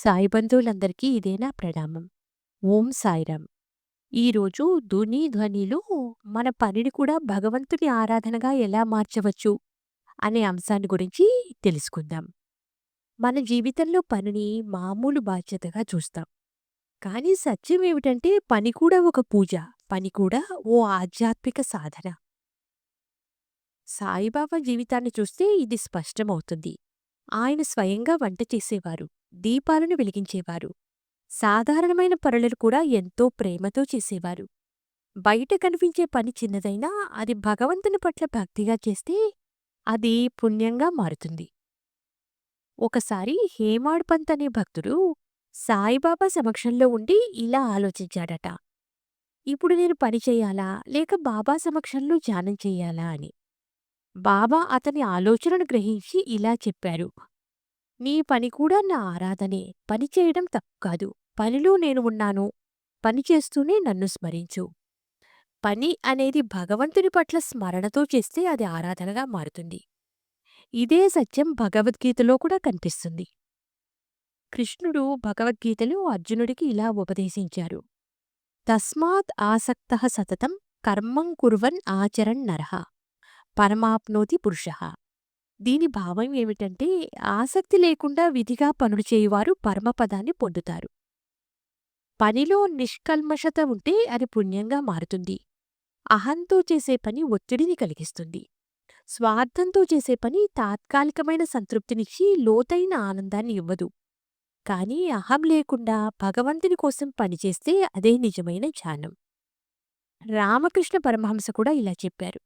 సాయి బంధువులందరికీ ఇదే నా ప్రణామం. ఓం సాయిరాం. ఈరోజు ధుని ధ్వనిలో మన పనిని కూడా భగవంతుని ఆరాధనగా ఎలా మార్చవచ్చు అనే అంశాన్ని గురించి తెలుసుకుందాం. మన జీవితంలో పనిని మామూలు బాధ్యతగా చూస్తాం. కానీ సత్యం ఏమిటంటే పని కూడా ఒక పూజ. పని కూడా ఓ ఆధ్యాత్మిక సాధన. సాయిబాబా జీవితాన్ని చూస్తే ఇది స్పష్టమవుతుంది. ఆయన స్వయంగా వంట చేసేవారు. దీపాలను వెలిగించేవారు. సాధారణమైన పనులను కూడా ఎంతో ప్రేమతో చేసేవారు. బయట కనిపించే పని చిన్నదైనా అది భగవంతుని పట్ల భక్తిగా చేస్తే అది పుణ్యంగా మారుతుంది. ఒకసారి హేమాడ్ పంత్ అనే భక్తుడు సాయిబాబా సమక్షంలో ఉండి ఇలా ఆలోచించాడట. ఇప్పుడు నేను పని చెయ్యాలా లేక బాబా సమక్షంలో ధ్యానం చెయ్యాలా అని. బాబా అతని ఆలోచనను గ్రహించి ఇలా చెప్పారు. నీ పని కూడా నా ఆరాధనే. పని చేయడం తప్పు కాదు. పనిలో నేను ఉన్నాను. పని చేస్తూనే నన్ను స్మరించు. పని అనేది భగవంతుని పట్ల స్మరణతో చేస్తే అది ఆరాధనగా మారుతుంది. ఇదే సత్యం భగవద్గీతలో కూడా కనిపిస్తుంది. కృష్ణుడు భగవద్గీతలో అర్జునుడికి ఇలా ఉపదేశించారు. తస్మాత్ ఆసక్తః సతతం కర్మం కుర్వన్ ఆచరణ్ నరః పరమాప్నోతి పురుషః. దీని భావం ఏమిటంటే ఆసక్తి లేకుండా విధిగా పనులు చేయువారు పరమపదాన్ని పొందుతారు. పనిలో నిష్కల్మషత ఉంటే అది పుణ్యంగా మారుతుంది. అహంతో చేసే పని ఒత్తిడిని కలిగిస్తుంది. స్వార్థంతో చేసే పని తాత్కాలికమైన సంతృప్తినిచ్చి లోతైన ఆనందాన్ని ఇవ్వదు. కానీ అహం లేకుండా భగవంతుని కోసం పనిచేస్తే అదే నిజమైన ధ్యానం. రామకృష్ణ పరమహంస కూడా ఇలా చెప్పారు.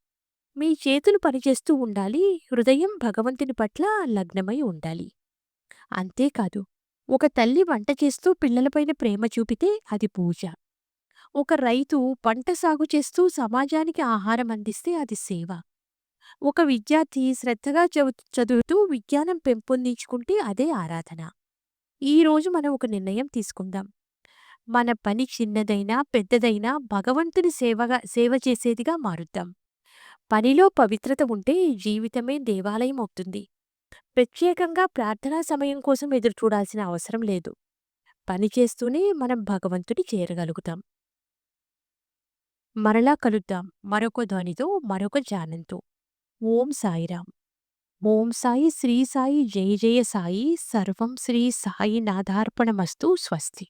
మీ చేతులు పనిచేస్తూ ఉండాలి. హృదయం భగవంతుని పట్ల లగ్నమై ఉండాలి. అంతేకాదు ఒక తల్లి వంట చేస్తూ పిల్లలపైన ప్రేమ చూపితే అది పూజ. ఒక రైతు పంట సాగు చేస్తూ సమాజానికి ఆహారం అందిస్తే అది సేవ. ఒక విద్యార్థి శ్రద్ధగా చదువుతూ విజ్ఞానం పెంపొందించుకుంటే అదే ఆరాధన. ఈరోజు మనం ఒక నిర్ణయం తీసుకుందాం. మన పని చిన్నదైనా పెద్దదైనా భగవంతుని సేవగా సేవ చేసేదిగా మారుద్దాం. పనిలో పవిత్రత ఉంటే జీవితమే దేవాలయం అవుతుంది. ప్రత్యేకంగా ప్రార్థనా సమయం కోసం ఎదురుచూడాల్సిన అవసరం లేదు. పని చేస్తూనే మనం భగవంతుని చేరగలుగుతాం. మరలా కలుద్దాం మరొక ధ్వనితో మరొక జానంతో ఓం సాయిరాం. ఓం సాయి శ్రీ సాయి జయ జయ సాయి సర్వం శ్రీ సాయి నాదార్పణమస్తు స్వస్తి.